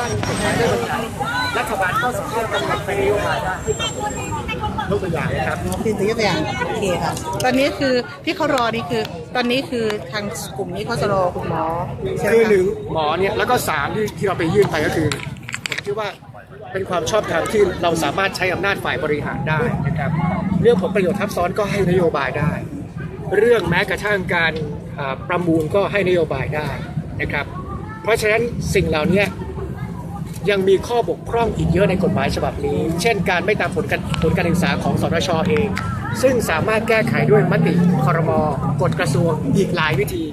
ว่ามีกฎหมายได้บัญญัติรัฐบาลก็สามารถกำหนดเป็นนโยบายได้ที่ปรับปรุงยกตัวอย่างนะครับคือตัวอย่างโอเคค่ะตอนนี้คือที่เขารอนี่คือตอนนี้คือทางกลุ่มนี้เขาจะรอคุณหมอใช่ไหมคือคะหนึ่งหมอเนี่ยแล้วก็สามที่ที่เราไปยื่นไปก็คือผมคิดว่าเป็นความชอบธรรมที่เราสามารถใช้อำนาจฝ่ายบริหารได้นะครับเรื่องผลประโยชน์ทับซ้อนก็ให้นโยบายได้ เรื่องแม้กระทั่งการอ่าประมูลก็ให้นโยบายได้นะครับ เพราะฉะนั้นสิ่งเหล่านี้ ยังมีข้อบกพร่องอีกเยอะในกฎหมายฉบับนี้ เช่นการไม่ตามผลการผลการศึกษาของสทชเอง ซึ่งสามารถแก้ไขด้วยมติคอรมกฎกระทรวงอีกหลายวิธี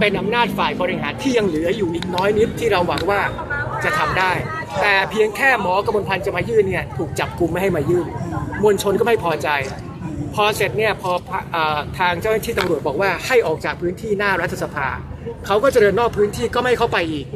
เป็นอำนาจฝ่ายบริหารที่ยังเหลืออยู่อีกน้อยนิดที่เราหวังว่าจะทำได้ แต่เพียงแค่หมอกระมวลพันธ์จะมายื่นเนี่ยถูกจับกุมไม่ให้มายื่น มวลชนก็ไม่พอใจ พอเสร็จเนี่ยพออทางเจ้าหน้าที่ตำรวจบอกว่าให้ออกจากพื้นที่หน้ารัฐสภาเขาก็จะเดินนอกพื้นที่ก็ไม่เข้าไปอีก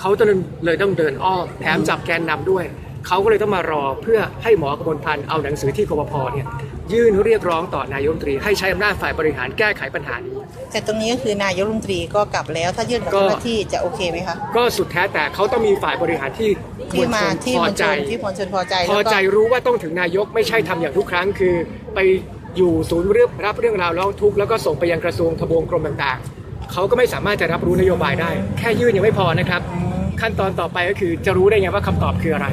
เขาจะเลยต้องเดินอ้อมแถมจับแกนนำด้วย เขาก็เลยต้องมารอเพื่อให้หมอกมลพันธ์เอาหนังสือที่กบพเนี่ยยื่นเรียกร้องต่อนายกรัฐมนตรีให้ใช้อำนาจฝ่ายบริหารแก้ไขปัญหานี้แต่ตรงนี้ก็คือนายกรัฐมนตรีก็กลับแล้วถ้ายื่นกับก็เจ้าหน้าที่จะโอเคไหมคะก็สุดแท้แต่เขาต้องมีฝ่ายบริหารที่ที่มาที่พมอวลชใจนที่มวลชนพอใจพแล้วอก็ใจรู้ว่าต้องถึงนายกไม่ใช่ทำอย่างทุกครั้งคือ ไปอยู่ศูนย์เรื่องรับเรื่องราวร้องทุกข์แล้วก็ส่งไปยังกระทรวงทบวงกรมต่างๆ เขาก็ไม่สามารถจะรับรู้นโยบายได้ แค่ยื่นยังไม่พอนะครับ ขั้นตอนต่อไปก็คือจะรู้ได้ไงว่าคำตอบคืออะไร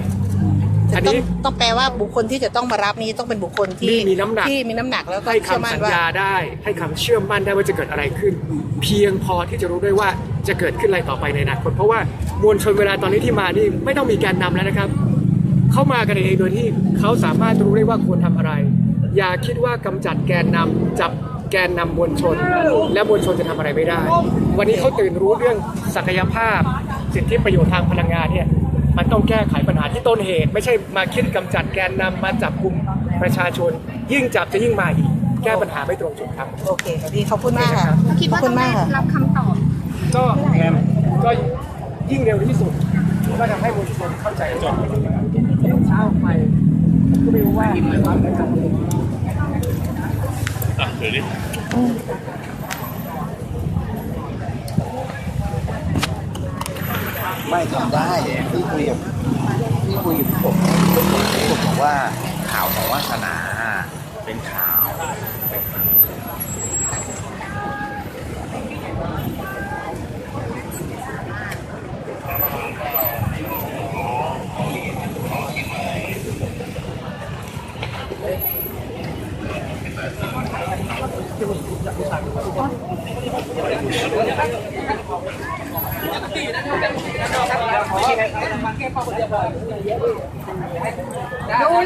จะอันต้องนี้ต้องแปลว่าบุคคลที่จะต้องมารับนี้ต้องเป็นบุคคลที่มีมีน้ำหนักที่มีน้ำหนักแล้วก็ให้เชื่อคำมั่นสัญว่าญาได้ ให้คำเชื่อมั่นได้ว่าจะเกิดอะไรขึ้น เพียงพอที่จะรู้ได้ว่าจะเกิดขึ้นอะไรต่อไปในอนาคตเพราะว่ามวลชนเวลาตอนนี้ที่มานี่ไม่ต้องมีแกนนำแล้วนะครับ เข้ามากันเองโดยที่เขาสามารถรู้ได้ว่าควรทำอะไร อย่าคิดว่ากำจัดแกนนำจับ แกนนำมวลชน และมวลชนจะทำอะไรไม่ได้ วันนี้เขาตื่นรู้เรื่องศักยภาพ สิทธิประโยชน์ทางพลังงานเนี่ยมันต้องแก้ไขปัญหาที่ต้นเหตุ ไม่ใช่มาคิดกำจัดแกนนำมาจับกลุ่มประชาชน ยิ่งจับจะยิ่งมาอีก แก้ปัญหาไม่ตรงจุดครับ โอเคค่ะพี่ขอบคุณมากค่ะคิดขอบว่าคุต้อณงมากได้ค่ะรับคำตอบ ก็ก็ยิ่งเร็วที่สุด ก็ทำให้มวลชนเข้าใจจบเช้าไปก็ไม่รู้ว่า ความในการอะเดี๋ยวดิไม่ทำได้ที่คุยกับที่คุยกับผมผมบอกว่าข่าวของวาสนาเป็นข่าว ดู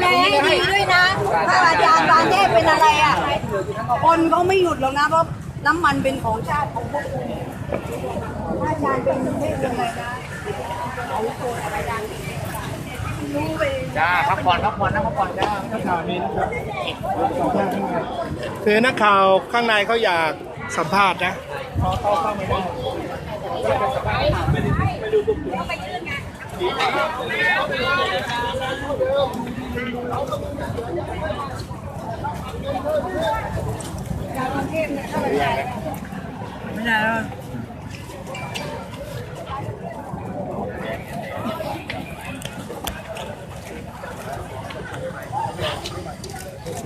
แลให้ดีด้วยนะถ้าอาจารย์บางแย่เป็นอะไรอะ คนเขาไม่หยุดหรอกนะเพราะน้ำมันเป็นของชาติของพวกคุณถ้าอาจารย์เป็นไม่เป็นไรนะรู้ไปจ้าพักผ่อนพักผ่อนนะพักผ่อนจ้าคือนักข่าวข้างในเขาอยากสัมภาษณ์นะ ข้ามาไม่ได้ไปดู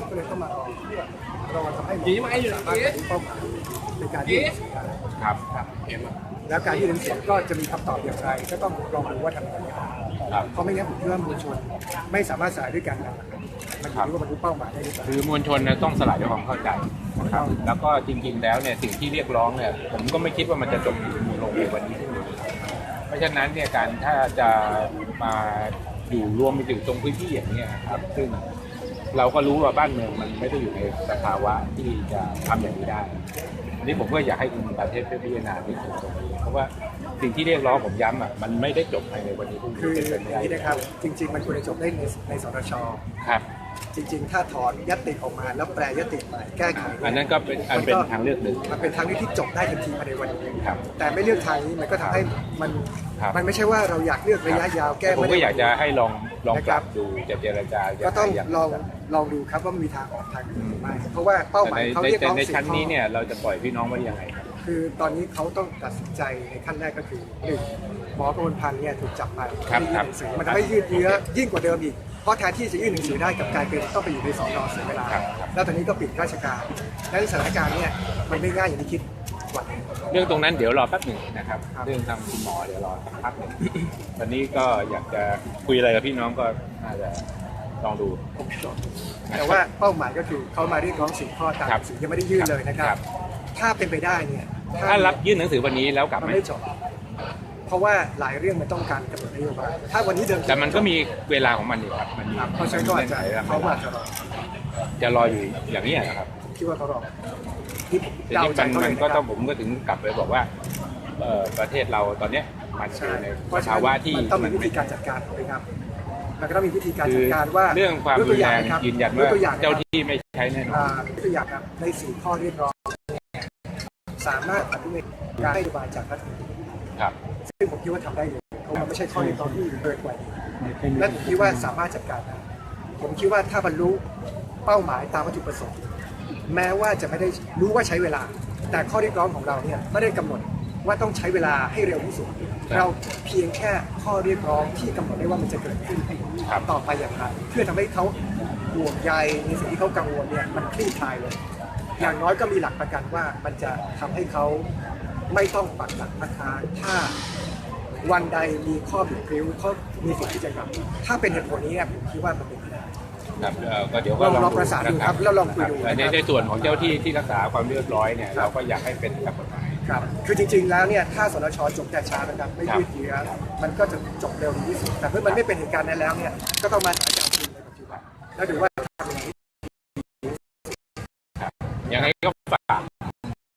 ก็เลยต้องมารอเพื่อ รอทำให้ดีไหมอยู่เป้าหมายในการยื่นหนังสือครับครับแล้วการยื่นหนังสือก็จะมีคำตอบอย่างไร ก็ต้องรอดูว่าทำยังไงครับเพราะไม่งั้นผมคิดว่ามวลชนไม่สามารถสายด้วยกันได้มันอยู่ที่ว่าบรรลุเป้าหมายได้หรือเปล่า คือมวลชนเนี่ยต้องสลายด้วยความเข้าใจนะครับแล้วก็จริงๆแล้วเนี่ยสิ่งที่เรียกร้องเนี่ยผมก็ไม่คิดว่ามันจะจบลงในวันนี้ เพราะฉะนั้นเนี่ยการถ้าจะมาอยู่รวมไปถึงตรงพื้นที่อย่างเนี้ยครับซึ่ง เราก็รู้ว่าบ้านเมืองมันไม่ได้อยู่ในสภาวะที่จะทำอย่างนี้ได้อันนี้ผมก็อยากให้คุณประเทศพิจารณาในส่วนตรงนี้เพราะว่า สิ่งที่เรียกร้องผมย้ำอะมันไม่ได้จบภายในวันนี้พรุ่งนี้คือเป็นอไปย่างไม่ได้นี้นะครับ จริง ๆ มันควรจะจบได้ในในสทชครับ จริง ๆ ถ้าถอนยติออกมาแล้วแปลยติใหม่แก้ไขอันนั้นก็เป็นอันเป็นทางเลือกหนึ่งมันเป็นทางเลือกที่จบได้ทันทีภายในวันนี้ ครับ แต่ไม่เลือกทางนี้มันก็ทำให้มันครับ มันไม่ใช่ว่าเราอยากเลือกระยะยาวแก้ผมไม่ก็ได้ อยากจะให้ลองลองนะปครัรับบดูจะเจรจาจะก็ต้องหาย่าลองลองดูครับว่ามีทางออกทางอื่นหรือไม่เพราะว่าเป้าหมายแต่เขาในเรียกในร้องในสิบชั้นข้อนี้เนี่ยเราจะปล่อยพี่น้องไว้ยังไงครับ คือตอนนี้เขาต้องตัดสินใจในขั้นแรกก็คือหนึ่งหมอกรพันธ์เนี่ยถูกจับไปครับที่ยื่นหนังสือมันทำให้ยืดเยื้อยิ่งกว่าเดิมอีกเพราะแทนที่จะยื่นหนังสือได้กลับกลายเป็นต้องไปอยู่ในสอนอเสียเวลาครับแล้วตอนนี้ก็ปิดราชการและสถานการณ์เนี่ยมันไม่ง่ายอย่างที่คิดกว่าเรื่องตรงนั้นเดี๋ยวรอแป๊บหนึ่งนะครับ ครับ เรื่องทางคุณหมอเดี๋ยวรอสักพักหนึ่งตอนนี้ก็อยากจะคุยอะไรกับพี่น้องก็น่าจะลองดู แต่ว่าเป้าหมายก็คือเขามาเรียกร้องสิ่งข้อตามหครับนังสือยังไม่ได้ยื่นเลยนะครัครับบ ถ้าเป็นไปได้เนี่ยถ้ารับยื่นหนังสือวันนี้แล้วกลับมันไหมไม่จบเพราะว่าหลายเรื่องมันต้องการกำหนดนโยบายถ้าวันนี้เดิมแต่มันก็มีเวลาของมันอยู่ครับมันมีครับเพราะฉะนั้นก็อาจจะงื่นไขเขาก็อาจจะรอจะรออยู่อย่างนี้ยนะครับคิดว่าเขารอที่ผมทีเดานี้ใจมันเขาเลมัยนนะก็คต้รัอบ งผมก็ถึงกลับไปบอกว่าเอ่อประเทศเราตอนเนี้ยมันอใช่ยู่ในเพราะฉะภานั้นวะที่มันต้องมีวิธีการจัดการถูกไหมครับ มันก็ต้องมีวิธีการจัดการว่าเรื่องความยกรุตัวนอย่แรงนะครับยืนยันยว่ากตัวอย่างนะคเจ้ารับที่ไม่ใช้แน่นอนอ่ายกตัวอย่างครับในสี่ข้อเรียกร้อง สามารถปฏิบัติการให้นโยบายจากรัฐมนตรีครับ ซึ่งผมคิดว่าทำได้เลยเพราะมันไม่ใช่ข้อเรียกร้องที่เกินกว่าและผมคิดว่าสามารถจัดการได้ผมคิดว่าถ้าบรรลุเป้าหมายตามวัตถุประสงค์ แม้ว่าจะไม่ได้รู้ว่าใช้เวลา แต่ข้อเรียกร้องของเราเนี่ยไม่ได้กำหนดว่าต้องใช้เวลาให้เร็วที่สุด เราเพียงแค่ข้อเรียกร้องที่กำหนดได้ว่ามันจะเกิดขึ้นครับ ต่อไปอย่างไรเพื่อทำให้เขาห่วงใยในสิ่งที่เขากังวลเนี่ยมันคลี่คลายลง อย่างน้อยก็มีหลักประกันว่ามันจะทำให้เขาไม่ต้องปักหลักพักฐานถ้าวันใดมีข้อผิดพลิ้วเขามีสิทธิ์ที่จะกลับ ถ้าเป็นเหตุผลนี้เนี่ยผมคิดว่ามันเป็นไปได้ครับเอ่อก็เดี๋ยวก็ลองลลอองงดูประสานดูนะครับแล้วลองคุยดูในนะครับในส่วนของเจ้าที่ที่รักษาความเรียบร้อยเนี่ยเราก็อยากให้เป็นตามกฎหมายครับคือจริง ๆ แล้วเนี่ยถ้าสนชจบแต่ช้านะครับไม่ครับยืดเยื้อมันก็จะจบเร็วดีที่สุดแต่เมื่อมันไม่เป็นเหตุการณ์นั้นแล้วเนี่ยก็ต้องมาหาจากจริงในปัจจุบันแล้วดูว่า ยังไงก็ฝาก